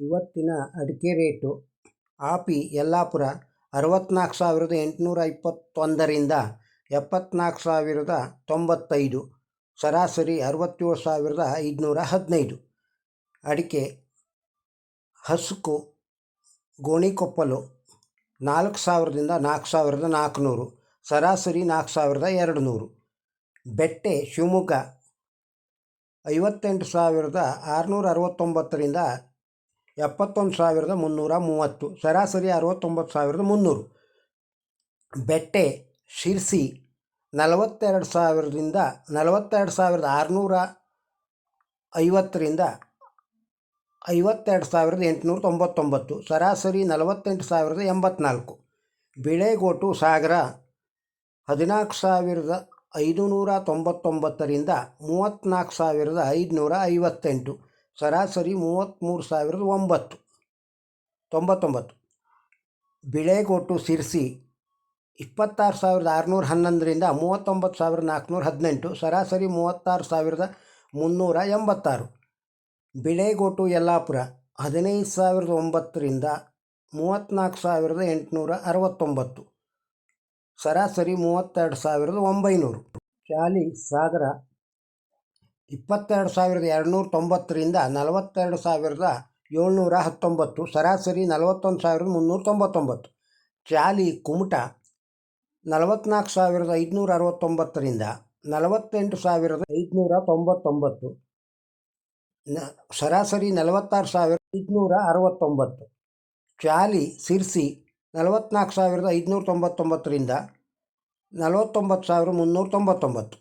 ಇವತ್ತಿನ ಅಡಿಕೆ ರೇಟು ಆಪಿ ಯಲ್ಲಾಪುರ ಅರವತ್ತ್ನಾಲ್ಕು ಸಾವಿರದ ಎಂಟುನೂರ ಇಪ್ಪತ್ತೊಂದರಿಂದ ಎಪ್ಪತ್ತ್ನಾಲ್ಕು ಸಾವಿರದ ತೊಂಬತ್ತೈದು, ಸರಾಸರಿ ಅರವತ್ತೇಳು ಸಾವಿರದ ಐದುನೂರ ಹದಿನೈದು. ಅಡಿಕೆ ಹಸುಕು, ಗೋಣಿಕೊಪ್ಪಲು ನಾಲ್ಕು ಸಾವಿರದಿಂದ ನಾಲ್ಕು ಸಾವಿರದ ನಾಲ್ಕುನೂರು, ಸರಾಸರಿ ನಾಲ್ಕು ಸಾವಿರದ ಎರಡು ನೂರು ಬೆಟ್ಟೆ, ಶಿವಮೊಗ್ಗ ಐವತ್ತೆಂಟು ಸಾವಿರದ ಆರುನೂರ ಅರವತ್ತೊಂಬತ್ತರಿಂದ ಎಪ್ಪತ್ತೊಂದು ಸಾವಿರದ ಮುನ್ನೂರ ಮೂವತ್ತು. ಸರಾಸರಿ ಅರವತ್ತೊಂಬತ್ತು ಸಾವಿರದ ಮುನ್ನೂರು. ಬೆಟ್ಟೆ, ಶಿರ್ಸಿ, ನಲವತ್ತೆರಡು ಸಾವಿರದಿಂದ ನಲವತ್ತೆರಡು ಸಾವಿರದ ಆರುನೂರ ಐವತ್ತರಿಂದ ಐವತ್ತೆರಡು ಸಾವಿರದ ಎಂಟುನೂರ ತೊಂಬತ್ತೊಂಬತ್ತು. ಸರಾಸರಿ ನಲವತ್ತೆಂಟು ಸಾವಿರದ ಎಂಬತ್ನಾಲ್ಕು. ಬಿಳೆಗೋಟು ಸಾಗರ, ಹದಿನಾಲ್ಕು ಸಾವಿರದ ಐದುನೂರ ತೊಂಬತ್ತೊಂಬತ್ತರಿಂದ ಮೂವತ್ತ್ನಾಲ್ಕು ಸಾವಿರದ ಐದುನೂರ ಐವತ್ತೆಂಟು. ಸರಾಸರಿ ಮೂವತ್ತ್ಮೂರು ಸಾವಿರದ ಒಂಬತ್ತು, ತೊಂಬತ್ತೊಂಬತ್ತು. ಬಿಳೆಗೋಟು ಸಿರ್ಸಿ, ಇಪ್ಪತ್ತಾರು ಸಾವಿರದ ಆರುನೂರ ಹನ್ನೊಂದರಿಂದ ಮೂವತ್ತೊಂಬತ್ತು ಸಾವಿರದ ನಾಲ್ಕುನೂರ ಹದಿನೆಂಟು, ಸರಾಸರಿ ಮೂವತ್ತಾರು ಸಾವಿರದ ಮುನ್ನೂರ ಎಂಬತ್ತಾರು. ಬಿಳೆಗೋಟು ಯಲ್ಲಾಪುರ, ಹದಿನೈದು ಸಾವಿರದ ಒಂಬತ್ತರಿಂದ ಮೂವತ್ತ್ನಾಲ್ಕು ಸಾವಿರದ ಎಂಟುನೂರ ಅರವತ್ತೊಂಬತ್ತು. ಸರಾಸರಿ ಮೂವತ್ತೆರಡು ಸಾವಿರದ ಒಂಬೈನೂರು. ಶಾಲಿ ಸಾಗರ ಇಪ್ಪತ್ತೆರಡು ಸಾವಿರದ ಎರಡುನೂರ ತೊಂಬತ್ತರಿಂದ ನಲವತ್ತೆರಡು ಸಾವಿರದ ಏಳ್ನೂರ ಹತ್ತೊಂಬತ್ತು, ಸರಾಸರಿ ನಲವತ್ತೊಂದು ಸಾವಿರದ ಮುನ್ನೂರ ತೊಂಬತ್ತೊಂಬತ್ತು. ಚಾಲಿ ಕುಮಟ ನಲವತ್ತ್ನಾಲ್ಕು ಸಾವಿರದ ಐದುನೂರ ಅರವತ್ತೊಂಬತ್ತರಿಂದ ನಲವತ್ತೆಂಟು ಸಾವಿರದ ಐದುನೂರ ತೊಂಬತ್ತೊಂಬತ್ತು. ನ, ಸರಾಸರಿ ನಲವತ್ತಾರು ಸಾವಿರದ ಐದುನೂರ ಅರವತ್ತೊಂಬತ್ತು. ಚಾಲಿ ಸಿರ್ಸಿ ನಲವತ್ತ್ನಾಲ್ಕು ಸಾವಿರದ ಐದುನೂರ ತೊಂಬತ್ತೊಂಬತ್ತರಿಂದ ನಲವತ್ತೊಂಬತ್ತು ಸಾವಿರದ ಮುನ್ನೂರ ತೊಂಬತ್ತೊಂಬತ್ತು.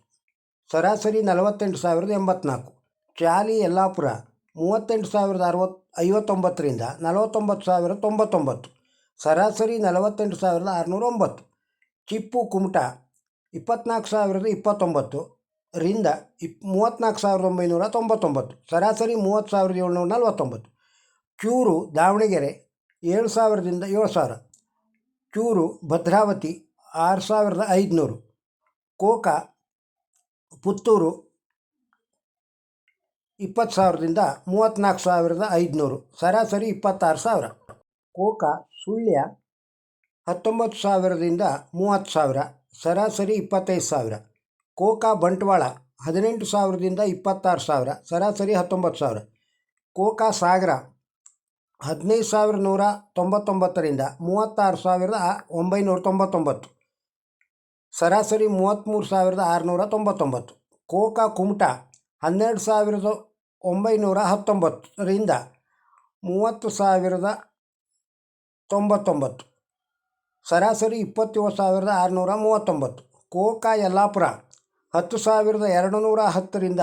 ಸರಾಸರಿ ನಲವತ್ತೆಂಟು ಸಾವಿರದ ಎಂಬತ್ನಾಲ್ಕು. ಚಾಲಿ ಯಲ್ಲಾಪುರ ಮೂವತ್ತೆಂಟು ಸಾವಿರದ ಅರವತ್ತು ಐವತ್ತೊಂಬತ್ತರಿಂದ ನಲವತ್ತೊಂಬತ್ತು ಸಾವಿರದ ತೊಂಬತ್ತೊಂಬತ್ತು. ಸರಾಸರಿ ನಲವತ್ತೆಂಟು ಸಾವಿರದ ಆರುನೂರ ಒಂಬತ್ತು ಚಿಪ್ಪು ಕುಮಟ ಇಪ್ಪತ್ನಾಲ್ಕು ಸಾವಿರದ ಇಪ್ಪತ್ತೊಂಬತ್ತು ರಿಂದ ಇಪ್ ಮೂವತ್ತ್ನಾಲ್ಕು ಸಾವಿರದ ಒಂಬೈನೂರ ತೊಂಬತ್ತೊಂಬತ್ತು. ಸರಾಸರಿ ಮೂವತ್ತು ಸಾವಿರದ ಏಳ್ನೂರ ನಲವತ್ತೊಂಬತ್ತು. ಚೂರು ದಾವಣಗೆರೆ ಏಳು ಸಾವಿರದಿಂದ ಏಳು ಸಾವಿರ. ಚೂರು ಭದ್ರಾವತಿ ಆರು ಸಾವಿರದ ಐದುನೂರು. ಕೋಕ ಪುತ್ತೂರು ಇಪ್ಪತ್ತು ಸಾವಿರದಿಂದ ಮೂವತ್ತ್ನಾಲ್ಕು ಸಾವಿರದ ಐದುನೂರು. ಸರಾಸರಿ ಇಪ್ಪತ್ತಾರು ಸಾವಿರ. ಕೋಕ ಸುಳ್ಯ ಹತ್ತೊಂಬತ್ತು ಸಾವಿರದಿಂದ ಮೂವತ್ತು ಸಾವಿರ. ಸರಾಸರಿ ಇಪ್ಪತ್ತೈದು ಸಾವಿರ. ಕೋಕಾ ಬಂಟ್ವಾಳ ಹದಿನೆಂಟು ಸಾವಿರದಿಂದ ಇಪ್ಪತ್ತಾರು ಸಾವಿರ. ಸರಾಸರಿ ಹತ್ತೊಂಬತ್ತು ಸಾವಿರ. ಕೋಕಾ ಸಾಗರ ಹದಿನೈದು ಸಾವಿರದ ನೂರ ತೊಂಬತ್ತೊಂಬತ್ತರಿಂದ ಮೂವತ್ತಾರು ಸಾವಿರದ ಒಂಬೈನೂರ ತೊಂಬತ್ತೊಂಬತ್ತು. ಸರಾಸರಿ ಮೂವತ್ತ್ಮೂರು ಸಾವಿರದ ಆರುನೂರ ತೊಂಬತ್ತೊಂಬತ್ತು. ಕೋಕಾ ಕುಮಟ ಹನ್ನೆರಡು ಸಾವಿರದ ಒಂಬೈನೂರ ಹತ್ತೊಂಬತ್ತರಿಂದ ಮೂವತ್ತು ಸಾವಿರದ ತೊಂಬತ್ತೊಂಬತ್ತು. ಸರಾಸರಿ ಇಪ್ಪತ್ತೇಳು ಸಾವಿರದ ಆರುನೂರ ಮೂವತ್ತೊಂಬತ್ತು. ಕೋಕಾ ಯಲ್ಲಾಪುರ ಹತ್ತು ಸಾವಿರದ ಎರಡು ನೂರ ಹತ್ತರಿಂದ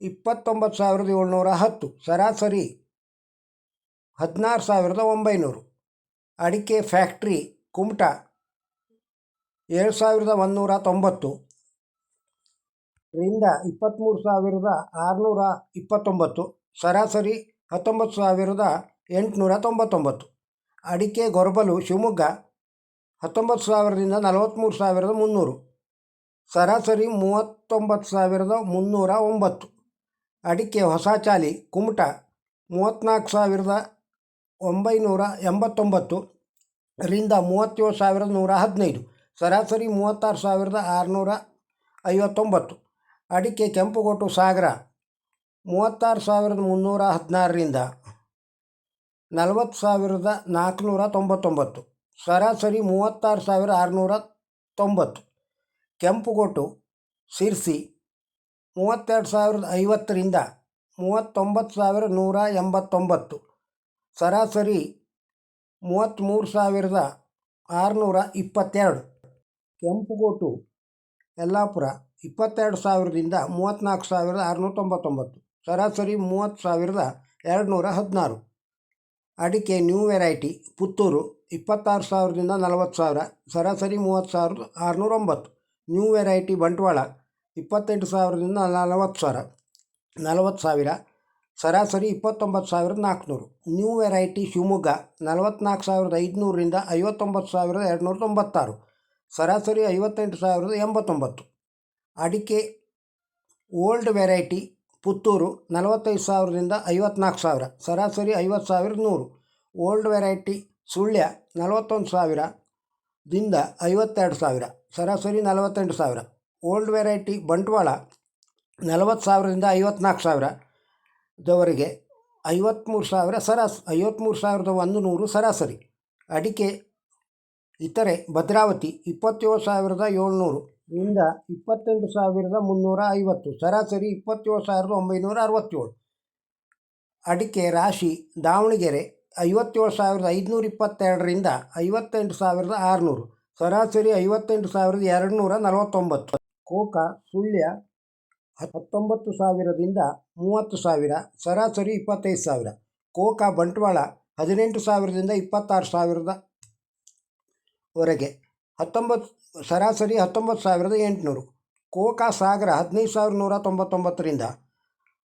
ಇಪ್ಪತ್ತೊಂಬತ್ತು ಸಾವಿರದ ಏಳ್ನೂರ ಹತ್ತು. ಸರಾಸರಿ ಹದಿನಾರು ಸಾವಿರದ ಒಂಬೈನೂರು. ಅಡಿಕೆ ಫ್ಯಾಕ್ಟ್ರಿ ಕುಮಟ ಏಳು ಸಾವಿರದ ಒಂದುನೂರ ತೊಂಬತ್ತು ರಿಂದ ಇಪ್ಪತ್ತ್ಮೂರು ಸಾವಿರದ ಆರುನೂರ ಇಪ್ಪತ್ತೊಂಬತ್ತು, ಸರಾಸರಿ ಹತ್ತೊಂಬತ್ತು ಸಾವಿರದ ಎಂಟುನೂರ ತೊಂಬತ್ತೊಂಬತ್ತು. ಅಡಿಕೆ, ಗೊರಬಲು, ಶಿವಮೊಗ್ಗ ಹತ್ತೊಂಬತ್ತು ಸಾವಿರದಿಂದ ನಲವತ್ತ್ಮೂರು ಸಾವಿರದ ಮುನ್ನೂರು. ಸರಾಸರಿ ಮೂವತ್ತೊಂಬತ್ತು ಸಾವಿರದ ಮುನ್ನೂರ ಒಂಬತ್ತು. ಅಡಿಕೆ, ಹೊಸ ಚಾಲಿ, ಕುಮಟ ಮೂವತ್ತ್ನಾಲ್ಕು ಸಾವಿರದ ಒಂಬೈನೂರ ಎಂಬತ್ತೊಂಬತ್ತು ರಿಂದ ಮೂವತ್ತೇಳು ಸಾವಿರದ ನೂರ ಹದಿನೈದು. ಸರಾಸರಿ ಮೂವತ್ತಾರು ಸಾವಿರದ ಆರುನೂರ ಐವತ್ತೊಂಬತ್ತು. ಅಡಿಕೆ ಕೆಂಪುಗೋಟು ಸಾಗರ, ಮೂವತ್ತಾರು ಸಾವಿರದ ಮುನ್ನೂರ ಹದಿನಾರರಿಂದ ನಲವತ್ತು ಸಾವಿರದ ನಾಲ್ಕುನೂರ ತೊಂಬತ್ತೊಂಬತ್ತು. ಸರಾಸರಿ ಮೂವತ್ತಾರು ಸಾವಿರ ಆರುನೂರ ತೊಂಬತ್ತು. ಕೆಂಪುಗೋಟು, ಸಿರ್ಸಿ, ಮೂವತ್ತೆರಡು ಸಾವಿರದ ಐವತ್ತರಿಂದ ಮೂವತ್ತೊಂಬತ್ತು ಸಾವಿರ ನೂರ ಎಂಬತ್ತೊಂಬತ್ತು. ಸರಾಸರಿ ಮೂವತ್ತ್ಮೂರು ಸಾವಿರದ ಆರುನೂರ ಇಪ್ಪತ್ತೆರಡು. ಕೆಂಪುಗೋಟು ಯಲ್ಲಾಪುರ, ಇಪ್ಪತ್ತೆರಡು ಸಾವಿರದಿಂದ ಮೂವತ್ತ್ನಾಲ್ಕು ಸಾವಿರದ ಆರುನೂರ ತೊಂಬತ್ತೊಂಬತ್ತು ಸರಾಸರಿ ಮೂವತ್ತು ಸಾವಿರದ ಎರಡುನೂರ ಹದಿನಾರು. ಅಡಿಕೆ ನ್ಯೂ ವೆರೈಟಿ, ಪುತ್ತೂರು, ಇಪ್ಪತ್ತಾರು ಸಾವಿರದಿಂದ ನಲವತ್ತು ಸಾವಿರ. ಸರಾಸರಿ ಮೂವತ್ತು ಸಾವಿರದ ಆರುನೂರ ಒಂಬತ್ತು ನ್ಯೂ ವೆರೈಟಿ ಬಂಟ್ವಾಳ, ಇಪ್ಪತ್ತೆಂಟು ಸಾವಿರದಿಂದ ನಲವತ್ತು ಸಾವಿರ. ನಲವತ್ತು ಸಾವಿರ. ಸರಾಸರಿ ಇಪ್ಪತ್ತೊಂಬತ್ತು ಸಾವಿರದ ನಾಲ್ಕುನೂರು. ನ್ಯೂ ವೆರೈಟಿ ಶಿವಮೊಗ್ಗ ನಲವತ್ತ್ನಾಲ್ಕು ಸಾವಿರದ ಐದುನೂರರಿಂದ ಐವತ್ತೊಂಬತ್ತು ಸಾವಿರದ ಎರಡುನೂರ ತೊಂಬತ್ತಾರು. ಸರಾಸರಿ ಐವತ್ತೆಂಟು ಸಾವಿರದ ಎಂಬತ್ತೊಂಬತ್ತು. ಅಡಿಕೆ ಓಲ್ಡ್ ವೆರೈಟಿ ಪುತ್ತೂರು ನಲವತ್ತೈದು ಸಾವಿರದಿಂದ ಐವತ್ನಾಲ್ಕು ಸಾವಿರ, ಸರಾಸರಿ ಐವತ್ತು ಸಾವಿರದ ನೂರು. ಓಲ್ಡ್ ವೆರೈಟಿ ಸುಳ್ಯ ನಲವತ್ತೊಂದು ಸಾವಿರದಿಂದ ಐವತ್ತೆರಡು ಸಾವಿರ, ಸರಾಸರಿ ನಲವತ್ತೆಂಟು ಸಾವಿರ. ಓಲ್ಡ್ ವೆರೈಟಿ ಬಂಟ್ವಾಳ ನಲವತ್ತು ಸಾವಿರದಿಂದ ಐವತ್ನಾಲ್ಕು ಸಾವಿರದವರೆಗೆ ಐವತ್ತ್ಮೂರು ಸಾವಿರ ಸರಾಸ ಐವತ್ತ್ಮೂರು ಸಾವಿರದ ಒಂದು ನೂರು ಸರಾಸರಿ. ಅಡಿಕೆ ಇತರೆ ಭದ್ರಾವತಿ ಇಪ್ಪತ್ತೇಳು ಸಾವಿರದ ಏಳ್ನೂರು ಇಂದ ಇಪ್ಪತ್ತೆಂಟು ಸಾವಿರದ ಮುನ್ನೂರ ಐವತ್ತು, ಸರಾಸರಿ ಇಪ್ಪತ್ತೇಳು ಸಾವಿರದ ಒಂಬೈನೂರ ಅರವತ್ತೇಳು. ಅಡಿಕೆ ರಾಶಿ ದಾವಣಗೆರೆ ಐವತ್ತೇಳು ಸಾವಿರದ ಐದುನೂರ ಇಪ್ಪತ್ತೆರಡರಿಂದ ಐವತ್ತೆಂಟು ಸಾವಿರದ ಆರುನೂರು, ಸರಾಸರಿ ಐವತ್ತೆಂಟು ಸಾವಿರದ ಎರಡು ನೂರ ನಲವತ್ತೊಂಬತ್ತು. ಕೋಕಾ ಸುಳ್ಯ ಹತ್ತೊಂಬತ್ತು ಸಾವಿರದಿಂದ ಮೂವತ್ತು ಸಾವಿರ, ಸರಾಸರಿ ಇಪ್ಪತ್ತೈದು ಸಾವಿರ. ಕೋಕಾ ಬಂಟ್ವಾಳ ಹದಿನೆಂಟು ಸಾವಿರದಿಂದ ಇಪ್ಪತ್ತಾರು ಸಾವಿರದ ವರೆಗೆ. ಹತ್ತೊಂಬತ್ತು ಸರಾಸರಿ ಹತ್ತೊಂಬತ್ತು ಸಾವಿರದ ಎಂಟುನೂರು. ಕೋಕಾ ಸಾಗರ ಹದಿನೈದು ಸಾವಿರದ ನೂರ ತೊಂಬತ್ತೊಂಬತ್ತರಿಂದ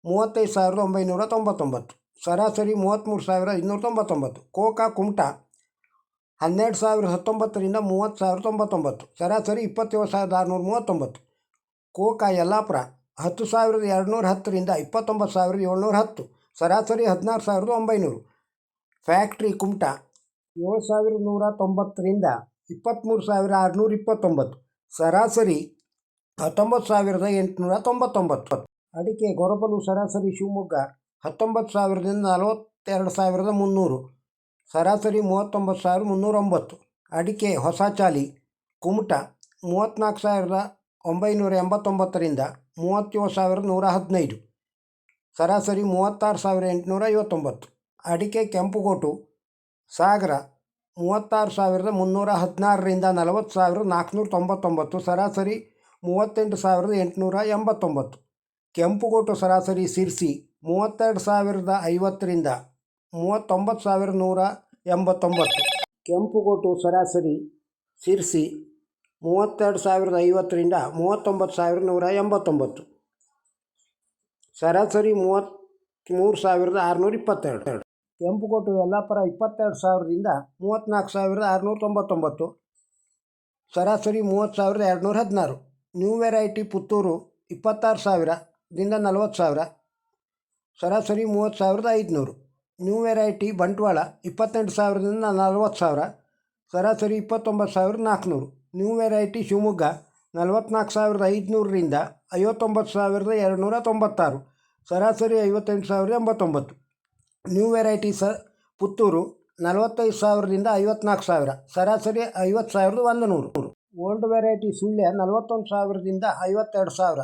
ಮೂವತ್ತೈದು ಸಾವಿರದ ಒಂಬೈನೂರ ತೊಂಬತ್ತೊಂಬತ್ತು. ಸರಾಸರಿ ಮೂವತ್ತ್ಮೂರು ಸಾವಿರ ಇನ್ನೂರ ತೊಂಬತ್ತೊಂಬತ್ತು. ಕೋಕಾ ಕುಮಟಾ ಹನ್ನೆರಡು ಸಾವಿರದ ಹತ್ತೊಂಬತ್ತರಿಂದ ಮೂವತ್ತು ಸಾವಿರದ ತೊಂಬತ್ತೊಂಬತ್ತು. ಸರಾಸರಿ ಇಪ್ಪತ್ತೇಳು ಸಾವಿರದ ಆರುನೂರ ಮೂವತ್ತೊಂಬತ್ತು. ಕೋಕಾ ಯಲ್ಲಾಪುರ ಹತ್ತು ಸಾವಿರದ ಎರಡುನೂರ ಹತ್ತರಿಂದ ಇಪ್ಪತ್ತೊಂಬತ್ತು ಸಾವಿರದ ಏಳ್ನೂರ ಹತ್ತು. ಸರಾಸರಿ ಹದಿನಾರು ಸಾವಿರದ ಒಂಬೈನೂರು. ಫ್ಯಾಕ್ಟ್ರಿ ಕುಮಟಾ ಏಳು ಸಾವಿರದ ನೂರ ತೊಂಬತ್ತರಿಂದ ಇಪ್ಪತ್ತ್ಮೂರು ಸಾವಿರ ಆರುನೂರ ಇಪ್ಪತ್ತೊಂಬತ್ತು. ಸರಾಸರಿ ಹತ್ತೊಂಬತ್ತು ಸಾವಿರದ ಎಂಟುನೂರ ತೊಂಬತ್ತೊಂಬತ್ತು. ಅಡಿಕೆ ಗೊರಬಲು ಸರಾಸರಿ ಶಿವಮೊಗ್ಗ ಹತ್ತೊಂಬತ್ತು ಸಾವಿರದಿಂದ ನಲವತ್ತೆರಡು ಸಾವಿರದ ಮುನ್ನೂರು. ಸರಾಸರಿ ಮೂವತ್ತೊಂಬತ್ತು ಸಾವಿರದ ಮುನ್ನೂರೊಂಬತ್ತು ಅಡಿಕೆ ಹೊಸ ಚಾಲಿ ಕುಮಟಾ ಮೂವತ್ತ್ನಾಲ್ಕು ಸಾವಿರದ ಒಂಬೈನೂರ ಎಂಬತ್ತೊಂಬತ್ತರಿಂದ ಮೂವತ್ತೇಳು ಸಾವಿರದ ನೂರ ಹದಿನೈದು. ಸರಾಸರಿ ಮೂವತ್ತಾರು ಸಾವಿರ ಎಂಟುನೂರ ಐವತ್ತೊಂಬತ್ತು. ಅಡಿಕೆ ಕೆಂಪುಗೋಟು ಸಾಗರ, ಮೂವತ್ತಾರು ಸಾವಿರದ ಮುನ್ನೂರ ಹದಿನಾರರಿಂದ ನಲವತ್ತು ಸಾವಿರದ ನಾಲ್ಕುನೂರ ತೊಂಬತ್ತೊಂಬತ್ತು, ಸರಾಸರಿ ಮೂವತ್ತೆಂಟು ಸಾವಿರದ ಎಂಟುನೂರ ಎಂಬತ್ತೊಂಬತ್ತು. ಕೆಂಪುಗೋಟು ಸರಾಸರಿ ಸಿರ್ಸಿ ಮೂವತ್ತೆರಡು ಸಾವಿರದ ಐವತ್ತರಿಂದ ಮೂವತ್ತೊಂಬತ್ತು ಸಾವಿರದ ನೂರ ಎಂಬತ್ತೊಂಬತ್ತು. ಕೆಂಪುಗೋಟು ಸರಾಸರಿ ಸಿರ್ಸಿ ಮೂವತ್ತೆರಡು ಸಾವಿರದ ಐವತ್ತರಿಂದ ಮೂವತ್ತೊಂಬತ್ತು ಸಾವಿರದ ನೂರ ಎಂಬತ್ತೊಂಬತ್ತು. ಸರಾಸರಿ ಮೂವತ್ತ್ಮೂರು ಸಾವಿರದ ಆರುನೂರ ಇಪ್ಪತ್ತೆರಡು. ಕೆಂಪುಕೋಟು ಯಲ್ಲಾಪುರ ಇಪ್ಪತ್ತೆರಡು ಸಾವಿರದಿಂದ ಮೂವತ್ತ್ನಾಲ್ಕು ಸಾವಿರದ ಆರುನೂರ ತೊಂಬತ್ತೊಂಬತ್ತು. ಸರಾಸರಿ ಮೂವತ್ತು ಸಾವಿರದ ಎರಡುನೂರ ಹದಿನಾರು. ನ್ಯೂ ವೆರೈಟಿ ಪುತ್ತೂರು ಇಪ್ಪತ್ತಾರು ಸಾವಿರದಿಂದ ನಲವತ್ತು ಸಾವಿರ. ಸರಾಸರಿ ಮೂವತ್ತು ಸಾವಿರದ ಐದುನೂರು. ನ್ಯೂ ವೆರೈಟಿ ಬಂಟ್ವಾಳ ಇಪ್ಪತ್ತೆಂಟು ಸಾವಿರದಿಂದ ನಲವತ್ತು ಸಾವಿರ. ಸರಾಸರಿ ಇಪ್ಪತ್ತೊಂಬತ್ತು ಸಾವಿರದ ನಾಲ್ಕುನೂರು. ನ್ಯೂ ವೆರೈಟಿ ಶಿವಮೊಗ್ಗ ನಲವತ್ತ್ನಾಲ್ಕು ಸಾವಿರದ ಐದುನೂರರಿಂದ ಐವತ್ತೊಂಬತ್ತು ಸಾವಿರದ ಎರಡುನೂರ ತೊಂಬತ್ತಾರು. ಸರಾಸರಿ ಐವತ್ತೆಂಟು ಸಾವಿರದ ಎಂಬತ್ತೊಂಬತ್ತು. ನ್ಯೂ ವೆರೈಟಿ ಸ ಪುತ್ತೂರು, ನಲವತ್ತೈದು ಸಾವಿರದಿಂದ ಐವತ್ನಾಲ್ಕು ಸಾವಿರ. ಸರಾಸರಿ ಐವತ್ತು ಸಾವಿರದ ಒಂದು ನೂರು ಓಲ್ಡ್ ವೆರೈಟಿ ಸುಳ್ಯ ನಲವತ್ತೊಂದು ಸಾವಿರದಿಂದ ಐವತ್ತೆರಡು ಸಾವಿರ.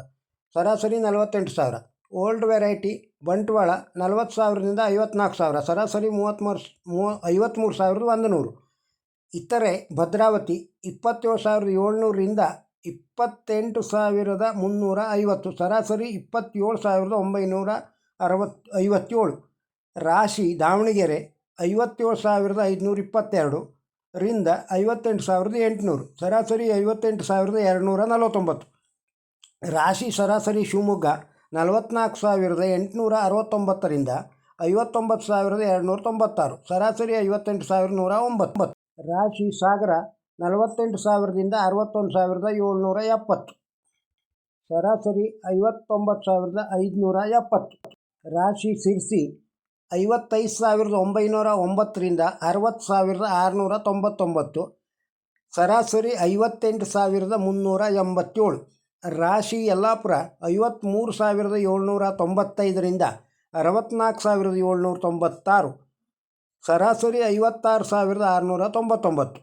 ಸರಾಸರಿ ನಲವತ್ತೆಂಟು ಸಾವಿರ. ಓಲ್ಡ್ ವೆರೈಟಿ ಬಂಟ್ವಾಳ, ನಲವತ್ತು ಸಾವಿರದಿಂದ ಐವತ್ನಾಲ್ಕು ಸಾವಿರ. ಸರಾಸರಿ ಮೂವತ್ತ್ಮೂರು ಮೂವ ಐವತ್ತ್ಮೂರು ಸಾವಿರದ ಒಂದು ನೂರು ಇತರೆ ಭದ್ರಾವತಿ, ಇಪ್ಪತ್ತೇಳು ಸಾವಿರದ ಏಳ್ನೂರರಿಂದ ಇಪ್ಪತ್ತೆಂಟು ಸಾವಿರದ ಮುನ್ನೂರ ಐವತ್ತು. ಸರಾಸರಿ ಇಪ್ಪತ್ತೇಳು ಸಾವಿರದ ಒಂಬೈನೂರ ಅರವತ್ತು, ಐವತ್ತೇಳು. ರಾಶಿ ದಾವಣಗೆರೆ ಐವತ್ತೇಳು ಸಾವಿರದ ಐದುನೂರ ಇಪ್ಪತ್ತೆರಡು ರಿಂದ ಐವತ್ತೆಂಟು ಸಾವಿರದ ಎಂಟುನೂರು. ಸರಾಸರಿ ಐವತ್ತೆಂಟು ಸಾವಿರದ ಎರಡುನೂರ ನಲವತ್ತೊಂಬತ್ತು. ರಾಶಿ ಸರಾಸರಿ ಶಿವಮೊಗ್ಗ ನಲವತ್ತ್ನಾಲ್ಕು ಸಾವಿರದ ಎಂಟುನೂರ ಅರವತ್ತೊಂಬತ್ತರಿಂದ ಐವತ್ತೊಂಬತ್ತು ಸಾವಿರದ ಎರಡುನೂರ ತೊಂಬತ್ತಾರು. ಸರಾಸರಿ ಐವತ್ತೆಂಟು ಸಾವಿರದ ನೂರ ಒಂಬತ್ತು. ರಾಶಿ ಸಾಗರ ನಲವತ್ತೆಂಟು ಸಾವಿರದಿಂದ ಅರವತ್ತೊಂದು ಸಾವಿರದ ಏಳ್ನೂರ ಎಪ್ಪತ್ತು. ಸರಾಸರಿ ಐವತ್ತೊಂಬತ್ತು ಸಾವಿರದ ಐದುನೂರ ಎಪ್ಪತ್ತು. ರಾಶಿ ಸಿರ್ಸಿ ಐವತ್ತೈದು ಸಾವಿರದ ಒಂಬೈನೂರ ಒಂಬತ್ತರಿಂದ ಅರವತ್ತು ಸಾವಿರದ ಆರುನೂರ ತೊಂಬತ್ತೊಂಬತ್ತು, ಸರಾಸರಿ ಐವತ್ತೆಂಟು ಸಾವಿರದ ಮುನ್ನೂರ ಎಂಬತ್ತೇಳು, ರಾಶಿ ಯಲ್ಲಾಪುರ ಐವತ್ತ್ಮೂರು ಸಾವಿರದ ಏಳ್ನೂರ ತೊಂಬತ್ತೈದರಿಂದ ಅರವತ್ತ್ನಾಲ್ಕು ಸಾವಿರದ ಏಳ್ನೂರ ತೊಂಬತ್ತಾರು, ಸರಾಸರಿ ಐವತ್ತಾರು ಸಾವಿರದ ಆರುನೂರ ತೊಂಬತ್ತೊಂಬತ್ತು,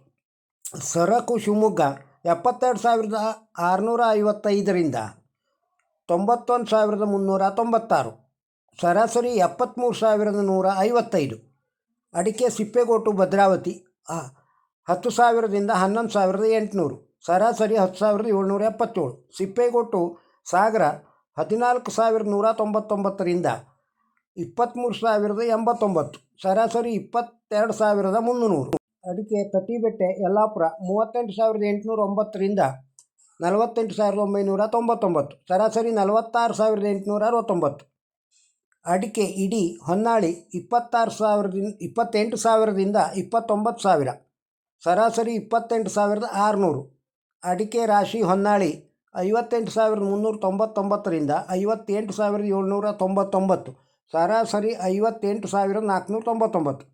ಸರಕು ಶಿವಮೊಗ್ಗ ಎಪ್ಪತ್ತೆರಡು ಸಾವಿರದ ಆರುನೂರ ಐವತ್ತೈದರಿಂದ ತೊಂಬತ್ತೊಂದು ಸಾವಿರದ ಮುನ್ನೂರ ತೊಂಬತ್ತಾರು ಸರಾಸರಿ ಎಪ್ಪತ್ತ್ಮೂರು ಸಾವಿರದ ನೂರ ಐವತ್ತೈದು. ಅಡಿಕೆ, ಸಿಪ್ಪೆಗೋಟು, ಭದ್ರಾವತಿ ಹತ್ತು ಸಾವಿರದಿಂದ ಹನ್ನೊಂದು ಸಾವಿರದ ಎಂಟುನೂರು. ಸರಾಸರಿ ಹತ್ತು ಸಾವಿರದ ಏಳ್ನೂರ ಎಪ್ಪತ್ತೇಳು. ಸಿಪ್ಪೆಗೋಟು, ಸಾಗರ, ಹದಿನಾಲ್ಕು ಸಾವಿರದ ನೂರ ತೊಂಬತ್ತೊಂಬತ್ತರಿಂದ ಇಪ್ಪತ್ತ್ಮೂರು ಸಾವಿರದ ಎಂಬತ್ತೊಂಬತ್ತು. ಸರಾಸರಿ ಇಪ್ಪತ್ತೆರಡು ಸಾವಿರದ ಮುನ್ನೂರು. ಅಡಿಕೆ, ತಟ್ಟಿಬೆಟ್ಟೆ, ಯಲ್ಲಾಪುರ, ಮೂವತ್ತೆಂಟು ಸಾವಿರದ ಎಂಟುನೂರ ಒಂಬತ್ತರಿಂದ ನಲವತ್ತೆಂಟು ಸಾವಿರದ ಒಂಬೈನೂರ ತೊಂಬತ್ತೊಂಬತ್ತು. ಸರಾಸರಿ ನಲವತ್ತಾರು ಸಾವಿರದ ಎಂಟುನೂರ ಅರವತ್ತೊಂಬತ್ತು. ಅಡಿಕೆ, ಇಡಿ, ಹೊನ್ನಾಳಿ ಇಪ್ಪತ್ತಾರು ಸಾವಿರದಿಂದ, ಇಪ್ಪತ್ತೆಂಟು ಸಾವಿರದಿಂದ ಇಪ್ಪತ್ತೊಂಬತ್ತು ಸಾವಿರ. ಸರಾಸರಿ ಇಪ್ಪತ್ತೆಂಟು ಸಾವಿರದ ಆರುನೂರು. ಅಡಿಕೆ ರಾಶಿ ಹೊನ್ನಾಳಿ ಐವತ್ತೆಂಟು ಸಾವಿರದ ಮುನ್ನೂರ ತೊಂಬತ್ತೊಂಬತ್ತರಿಂದ ಐವತ್ತೆಂಟು ಸಾವಿರದ ಏಳ್ನೂರ ತೊಂಬತ್ತೊಂಬತ್ತು. ಸರಾಸರಿ ಐವತ್ತೆಂಟು ಸಾವಿರದ ನಾಲ್ಕುನೂರ ತೊಂಬತ್ತೊಂಬತ್ತು.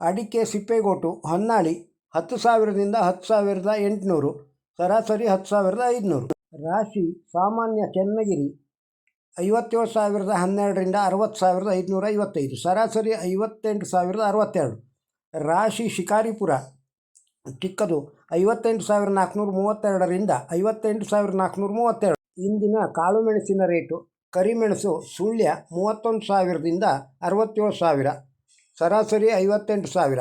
ಅಡಿಕೆ ಸಿಪ್ಪೆಗೋಟು ಹೊನ್ನಾಳಿ ಹತ್ತು ಸಾವಿರದಿಂದ ಹತ್ತು ಸಾವಿರದ ಎಂಟುನೂರು. ಸರಾಸರಿ ಹತ್ತು ಸಾವಿರದ ಐದುನೂರು. ರಾಶಿ ಸಾಮಾನ್ಯ ಚೆನ್ನಗಿರಿ ಐವತ್ತೇಳು ಸಾವಿರದ ಹನ್ನೆರಡರಿಂದ ಅರವತ್ತು ಸಾವಿರದ ಐದುನೂರ ಐವತ್ತೈದು ಸರಾಸರಿ ಐವತ್ತೆಂಟು ಸಾವಿರದ ಅರವತ್ತೆರಡು. ರಾಶಿ ಶಿಕಾರಿಪುರ. ಚಿಕ್ಕದು ಐವತ್ತೆಂಟು ಸಾವಿರದ ನಾಲ್ಕುನೂರ ಮೂವತ್ತೆರಡರಿಂದ ಐವತ್ತೆಂಟು ಸಾವಿರದ ನಾಲ್ಕುನೂರ ಮೂವತ್ತೆರಡು. ಇಂದಿನ ಕಾಳುಮೆಣಸಿನ ರೇಟು. ಕರಿಮೆಣಸು ಸುಳ್ಯ ಮೂವತ್ತೊಂದು ಸಾವಿರದಿಂದ ಅರವತ್ತೇಳು ಸಾವಿರ. ಸರಾಸರಿ ಐವತ್ತೆಂಟು ಸಾವಿರ.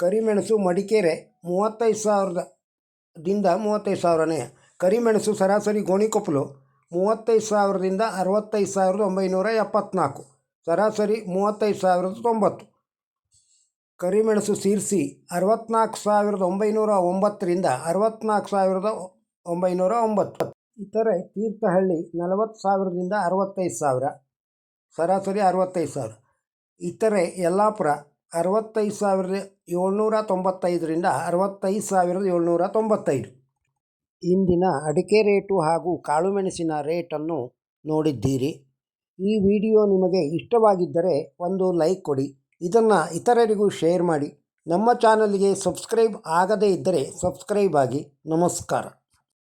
ಕರಿಮೆಣಸು ಮಡಿಕೇರೆ ಮೂವತ್ತೈದು ಸಾವಿರದ ದಿಂದ ಮೂವತ್ತೈದು ಸಾವಿರನೇ. ಕರಿಮೆಣಸು ಸರಾಸರಿ ಗೋಣಿಕೊಪ್ಪಲು ಮೂವತ್ತೈದು ಸಾವಿರದಿಂದ ಅರವತ್ತೈದು ಸಾವಿರದ ಒಂಬೈನೂರ ಎಪ್ಪತ್ತ್ನಾಲ್ಕು ಸರಾಸರಿ ಮೂವತ್ತೈದು ಸಾವಿರದ ತೊಂಬತ್ತು. ಕರಿಮೆಣಸು ಸೀರ್ಸಿ ಅರವತ್ತ್ನಾಲ್ಕು ಸಾವಿರದ ಒಂಬೈನೂರ ಒಂಬತ್ತರಿಂದ ಅರವತ್ತ್ನಾಲ್ಕು ಸಾವಿರದ ಒಂಬೈನೂರ ಒಂಬತ್ತು. ಇತರೆ ತೀರ್ಥಹಳ್ಳಿ ನಲವತ್ತು ಸಾವಿರದಿಂದ ಅರವತ್ತೈದು ಸಾವಿರ. ಸರಾಸರಿ ಅರವತ್ತೈದು ಸಾವಿರ. ಇತರೆ ಯಲ್ಲಾಪುರ ಅರವತ್ತೈದು ಸಾವಿರದ ಏಳ್ನೂರ ತೊಂಬತ್ತೈದರಿಂದ ಅರವತ್ತೈದು ಸಾವಿರದ ಏಳ್ನೂರ ತೊಂಬತ್ತೈದು. ಇಂದಿನ ಅಡಿಕೆ ರೇಟು ಹಾಗೂ ಕಾಳುಮೆಣಸಿನ ರೇಟನ್ನು ನೋಡಿದ್ದೀರಿ. ಈ ವಿಡಿಯೋ ನಿಮಗೆ ಇಷ್ಟವಾಗಿದ್ದರೆ ಒಂದು ಲೈಕ್ ಕೊಡಿ. ಇದನ್ನು ಇತರರಿಗೂ ಶೇರ್ ಮಾಡಿ. ನಮ್ಮ ಚಾನಲ್ಗೆ ಸಬ್ಸ್ಕ್ರೈಬ್ ಆಗದೇ ಇದ್ದರೆ ಸಬ್ಸ್ಕ್ರೈಬ್ ಆಗಿ. ನಮಸ್ಕಾರ.